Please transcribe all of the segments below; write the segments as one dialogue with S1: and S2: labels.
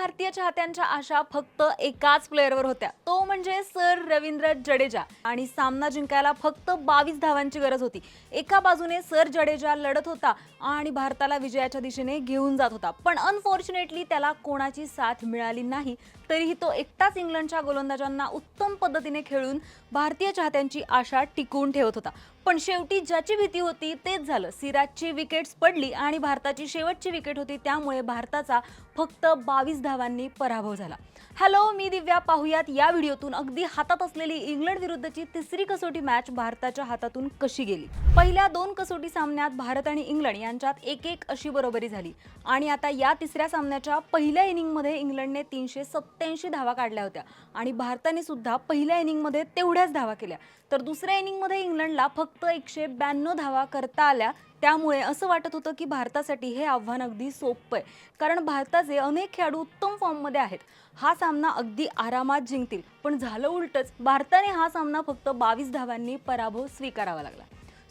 S1: भारतीय चाहत्यांच्या आशा फक्त एकाच प्लेअरवर होत्या. तो म्हणजे सर रवींद्र जडेजा. आणि सामना जिंकायला फक्त बावीस धावांची गरज होती. एका बाजूने सर जडेजा लढत होता आणि भारताला विजयाच्या दिशेने घेऊन जात होता. पण अनफॉर्च्युनेटली त्याला कोणाची साथ मिळाली नाही. तरीही तो एकटाच इंग्लंडच्या गोलंदाजांना उत्तम पद्धतीने खेळून भारतीय चाहत्यांची आशा टिकवून ठेवत होता. पण शेवटी ज्याची भीती होती तेच झालं. सिराजची विकेट्स पडली आणि भारताची शेवटची विकेट होती. त्यामुळे भारताचा फक्त बावीस धावांनी पराभव झाला. हॅलो मी दिव्या. पाहुयात या व्हिडिओतून. अगदी हातात असलेली इंग्लंड विरुद्धची तिसरी कसोटी मॅच भारताच्या हातातून कशी गेली? पहिल्या दोन कसोटी सामन्यात भारत आणि इंग्लंड यांच्यात एक एक अशी बरोबरी झाली. आणि आता या तिसऱ्या सामन्याच्या पहिल्या इनिंगमध्ये इंग्लंडने तीनशे सत्त्याऐंशी धावा काढल्या होत्या. आणि भारताने सुद्धा पहिल्या इनिंगमध्ये तेवढ्याच धावा केल्या. तर दुसऱ्या इनिंगमध्ये इंग्लंडला फक्त फक्त एकशे ब्याण्णव धावा करता आल्या. त्यामुळे असं वाटत होतं की भारतासाठी हे आव्हान अगदी सोपं आहे. कारण भारताचे अनेक खेळाडू उत्तम फॉर्ममध्ये आहेत हा सामना अगदी आरामात जिंकतील. पण झालं उलटच भारताने हा सामना फक्त बावीस धावांनी पराभव स्वीकारावा लागला.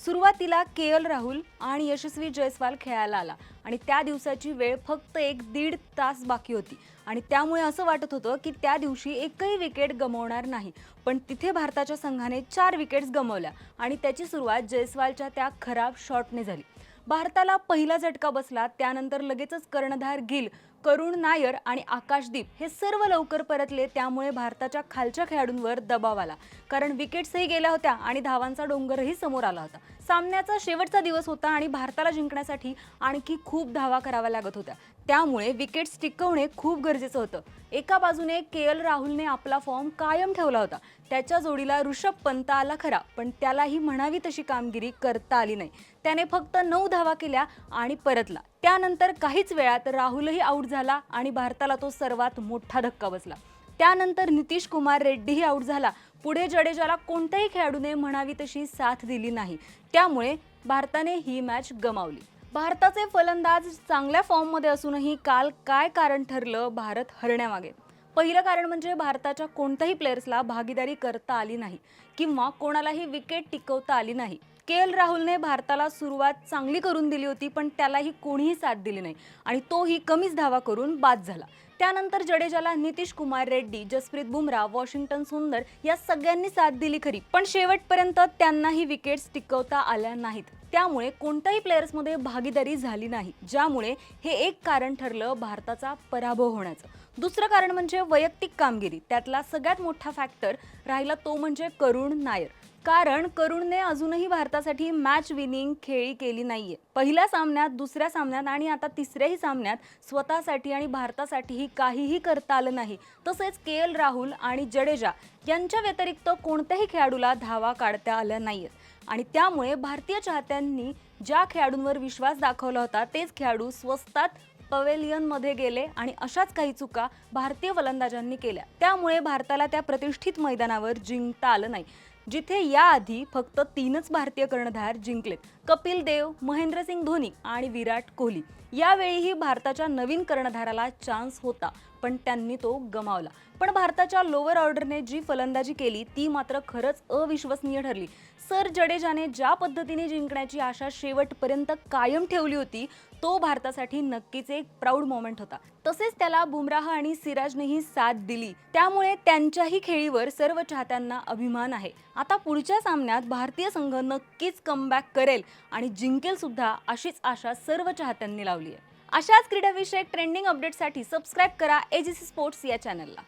S1: सुरुवातीला के एल राहुल आणि यशस्वी जयस्वाल खेळायला आला आणि त्या दिवसाची वेळ फक्त एक दीड तास बाकी होती. आणि त्यामुळे असं वाटत होतं की त्या दिवशी एकही विकेट गमवणार नाही. पण तिथे भारताच्या संघाने चार विकेट्स गमावल्या आणि त्याची सुरुवात जयस्वालच्या त्या खराब शॉटने झाली. भारताला पहिला झटका बसला त्यानंतर लगेचच कर्णधार गिल करुण नायर आणि आकाशदीप हे सर्व लवकर परतले त्यामुळे भारताच्या खालच्या खेळाडूंवर दबाव आला. कारण विकेट्सही गेल्या होत्या आणि धावांचा डोंगरही समोर आला होता. सामन्याचा शेवटचा दिवस होता आणि भारताला जिंकण्यासाठी आणखी खूप धावा कराव्या लागत होत्या. त्यामुळे विकेट्स टिकवणे खूप गरजेचं होतं. एका बाजूने के एल राहुलने आपला फॉर्म कायम ठेवला होता. त्याच्या जोडीला ऋषभ पंत आला खरा पण त्यालाही म्हणावी तशी कामगिरी करता आली नाही. त्याने फक्त नऊ धावा केल्या आणि परतला. त्यानंतर काहीच वेळात राहुलही आऊट झाला आणि भारताला तो सर्वात मोठा धक्का बसला. त्यानंतर नितीश कुमार रेड्डीही आऊट झाला. पुढे जडेजाला कोणत्याही खेळाडूने म्हणावी तशी साथ दिली नाही. त्यामुळे भारताने ही मॅच गमावली. भारताचे फलंदाज चांगल्या फॉर्ममध्ये असूनही काल काय कारण ठरलं भारत हरण्यामागे. पहिलं कारण म्हणजे भारताच्या कोणत्याही प्लेयर्सला भागीदारी करता आली नाही किंवा कोणालाही विकेट टिकवता आली नाही. के एल राहुलने भारताला सुरुवात चांगली करून दिली होती पण त्यालाही कोणीही साथ दिली नाही. आणि तोही कमीच धावा करून बाद झाला. त्यानंतर जडेजाला नितीश कुमार रेड्डी जसप्रीत बुमराह वॉशिंग्टन सुंदर या सगळ्यांनी साथ दिली खरी. पण शेवटपर्यंत त्यांनाही विकेट्स टिकवता आल्या नाहीत. त्यामुळे कोणत्याही प्लेयर्समध्ये भागीदारी झाली नाही ज्यामुळे हे एक कारण ठरलं भारताचा पराभव होण्याचं. दुसरं कारण म्हणजे वैयक्तिक कामगिरी. त्यातला सगळ्यात मोठा फॅक्टर राहिला तो म्हणजे करुण नायर. कारण करुणने अजूनही भारतासाठी मॅच विनिंग खेळी केली नाहीये. पहिल्या सामन्यात दुसऱ्या सामन्यात आणि आता तिसऱ्याही सामन्यात स्वतःसाठी आणि भारतासाठीही काहीही करता आलं नाही. तसेच के एल राहुल आणि जडेजा यांच्या व्यतिरिक्त कोणत्याही खेळाडूला धावा काढता आल्या नाहीयेत. आणि त्यामुळे भारतीय चाहत्यांनी ज्या खेळाडूंवर विश्वास दाखवला होता तेच खेळाडू स्वस्तात पवेलियनमध्ये गेले आणि अशाच काही चुका भारतीय फलंदाजांनी केल्या. त्यामुळे भारताला त्या प्रतिष्ठित मैदानावर जिंकता आलं नाही. जिथे याआधी फक्त तीनच भारतीय कर्णधार जिंकलेत. कपिल देव महेंद्रसिंग धोनी आणि विराट कोहली. यावेळीही भारताच्या नवीन कर्णधाराला चान्स होता पण त्यांनी तो गमावला. पण भारताच्या लोअर ऑर्डरने जी फलंदाजी केली ती मात्र खरंच अविश्वसनीय ठरली. सर जडेजाने ज्या पद्धतीने जिंकण्याची आशा शेवटपर्यंत कायम ठेवली होती तो भारतासाठी नक्कीच एक प्राऊड मोमेंट होता. तसेच त्याला बुमराह आणि सिराजनेही साथ दिली. त्यामुळे त्यांच्याही खेळीवर सर्व चाहत्यांना अभिमान आहे. आता पुढच्या सामन्यात भारतीय संघ नक्कीच कमबॅक करेल आणि जिंकेल सुद्धा अशीच आशा सर्व चाहत्यांनी लावली आहे. अशाच क्रीडाविषयक ट्रेंडिंग अपडेटसाठी सबस्क्राईब करा एजीसी स्पोर्ट्स या चॅनलला